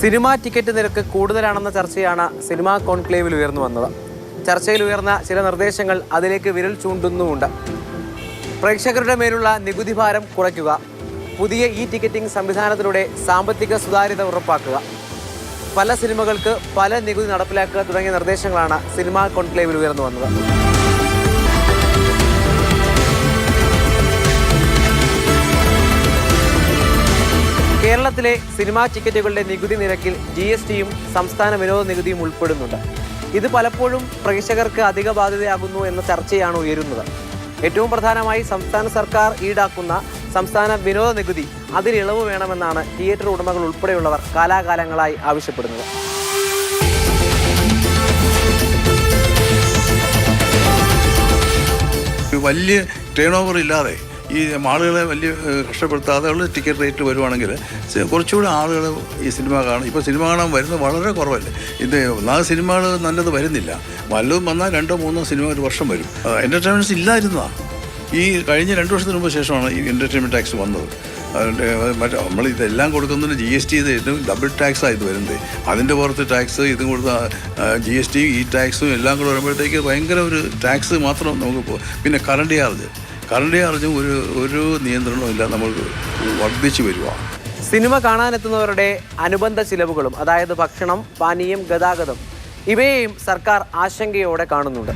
Cinema ticket നിരക്ക് കൂടുതലാണെന്ന ചർച്ചയാണ് cinema കോൺക്ലേവിൽ ഉയർന്നു വന്നത്. ചർച്ചയിൽ ഉയർന്ന ചില നിർദ്ദേശങ്ങൾ അതിലേക്ക് വിരൽ ചൂണ്ടുന്നുമുണ്ട്. പ്രേക്ഷകരുടെ മേലുള്ള നികുതി ഭാരം കുറയ്ക്കുക പുതിയ ഇ ടിക്കറ്റിംഗ് സംവിധാനത്തിലൂടെ സാമ്പത്തിക സുതാര്യത ഉറപ്പാക്കുക. പല സിനിമകൾക്ക് പല നികുതി നടപ്പിലാക്കുക തുടങ്ങിയ നിർദ്ദേശങ്ങളാണ് സിനിമാ കോൺക്ലേവിൽ ഉയർന്നു വന്നത്. കേരളത്തിലെ സിനിമാ ടിക്കറ്റുകളുടെ നികുതി നിരക്കിൽ ജി എസ് ടിയും സംസ്ഥാന വിനോദ നികുതിയും ഉൾപ്പെടുന്നുണ്ട്. ഇത് പലപ്പോഴും പ്രേക്ഷകർക്ക് അധിക ബാധ്യതയാകുന്നു എന്ന ചർച്ചയാണ് ഉയരുന്നത്. ഏറ്റവും പ്രധാനമായി സംസ്ഥാന സർക്കാർ ഈടാക്കുന്ന സംസ്ഥാന വിനോദ നികുതി അതിലിളവ് വേണമെന്നാണ് തിയേറ്റർ ഉടമകൾ ഉൾപ്പെടെയുള്ളവർ കാലാകാലങ്ങളായി ആവശ്യപ്പെടുന്നത്. വലിയ ടേൺ ഓവർ ഇല്ലാതെ ഈ ആളുകളെ വലിയ കഷ്ടപ്പെടുത്താതെ ഉള്ള ടിക്കറ്റ് റേറ്റ് വരുവാണെങ്കിൽ കുറച്ചുകൂടി ആളുകൾ ഈ സിനിമ കാണും. ഇപ്പോൾ സിനിമ കാണാൻ വരുന്നത് വളരെ കുറവല്ലേ? ഇത് ഒന്നാമത് സിനിമകൾ നല്ലത് വരുന്നില്ല. വല്ലതും വന്നാൽ രണ്ടോ മൂന്നോ സിനിമ ഒരു വർഷം വരും. എന്റർടൈൻമെന്റ്സ് ഇല്ലായിരുന്നതാണ് ഈ കഴിഞ്ഞ രണ്ട് വർഷത്തിന് മുമ്പ് ശേഷമാണ് ഈ എന്റർടൈൻമെന്റ് ടാക്സ് വന്നത്. അതിന്റെ മറ്റേ നമ്മൾ ഇതെല്ലാം കൊടുക്കുന്നതിന് ജി എസ് ടി ഇത് ഡബിൾ ടാക്സാണ് ഇത് വരുന്നത്. അതിന്റെ പുറത്ത് ടാക്സ് ഇതും കൊടുത്ത ജി എസ് ടി ഈ ടാക്സും എല്ലാം കൂടെ വരുമ്പോഴത്തേക്ക് ഭയങ്കര ഒരു ടാക്സ് മാത്രം നമുക്ക് പിന്നെ കറണ്ട് ചാർജ് കറണ്ട് ചാർജും ഒരു ഒരു നിയന്ത്രണവും ഇല്ല നമ്മൾ വർദ്ധിച്ചു വരുവാണ് സിനിമ കാണാനെത്തുന്നവരുടെ അനുബന്ധ ചിലവുകളും അതായത് ഭക്ഷണം പാനീയം ഗതാഗതം ഇവയെയും സർക്കാർ ആശങ്കയോടെ കാണുന്നുണ്ട്.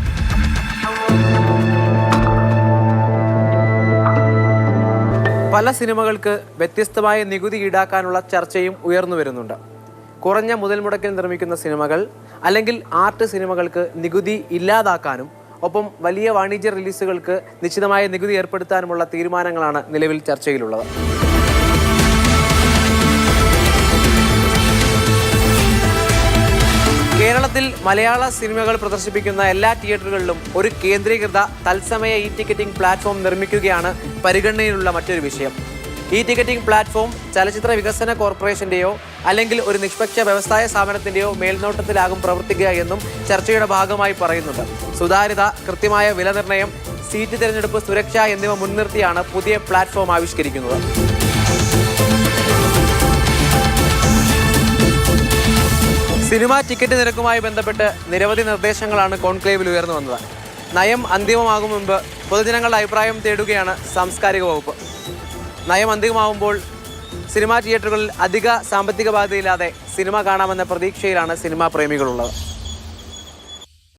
പല സിനിമകൾക്ക് വ്യത്യസ്തമായ നികുതി ഈടാക്കാനുള്ള ചർച്ചയും ഉയർന്നു വരുന്നുണ്ട്. കുറഞ്ഞ മുതൽ മുടക്കിൽ നിർമ്മിക്കുന്ന സിനിമകൾ അല്ലെങ്കിൽ ആർട്ട് സിനിമകൾക്ക് നികുതി ഇല്ലാതാക്കാനും ഒപ്പം വലിയ വാണിജ്യ റിലീസുകൾക്ക് നിശ്ചിതമായ നികുതി ഏർപ്പെടുത്താനുമുള്ള തീരുമാനങ്ങളാണ് നിലവിൽ ചർച്ചയിലുള്ളത്. കേരളത്തിൽ മലയാള സിനിമകൾ പ്രദർശിപ്പിക്കുന്ന എല്ലാ തിയേറ്ററുകളിലും ഒരു കേന്ദ്രീകൃത തത്സമയ ഇ ടിക്കറ്റിംഗ് പ്ലാറ്റ്ഫോം നിർമ്മിക്കുകയാണ് പരിഗണനയിലുള്ള മറ്റൊരു വിഷയം. ഇ ടിക്കറ്റിംഗ് പ്ലാറ്റ്ഫോം ചലച്ചിത്ര വികസന കോർപ്പറേഷന്റെയോ അല്ലെങ്കിൽ ഒരു നിഷ്പക്ഷ വ്യവസായ സ്ഥാപനത്തിന്റെയോ മേൽനോട്ടത്തിലാകും പ്രവർത്തിക്കുക എന്നും ചർച്ചയുടെ ഭാഗമായി പറയുന്നുണ്ട്. സുതാര്യത കൃത്യമായ വിലനിർണയം സീറ്റ് തിരഞ്ഞെടുപ്പ് സുരക്ഷ എന്നിവ മുൻനിർത്തിയാണ് പുതിയ പ്ലാറ്റ്ഫോം ആവിഷ്കരിക്കുന്നത്. സിനിമാ ടിക്കറ്റ് നിരക്കുമായി ബന്ധപ്പെട്ട് നിരവധി നിർദ്ദേശങ്ങളാണ് കോൺക്ലേവിൽ ഉയർന്നു വന്നത്. നയം അന്തിമമാകും മുമ്പ് പൊതുജനങ്ങളുടെ അഭിപ്രായം തേടുകയാണ് സാംസ്കാരിക വകുപ്പ്. നയം അന്തിമമാകുമ്പോൾ സിനിമാ തിയേറ്ററുകളിൽ അധിക സാമ്പത്തിക ബാധ്യതയില്ലാതെ സിനിമ കാണാമെന്ന പ്രതീക്ഷയിലാണ് സിനിമാ പ്രേമികളുള്ളത്.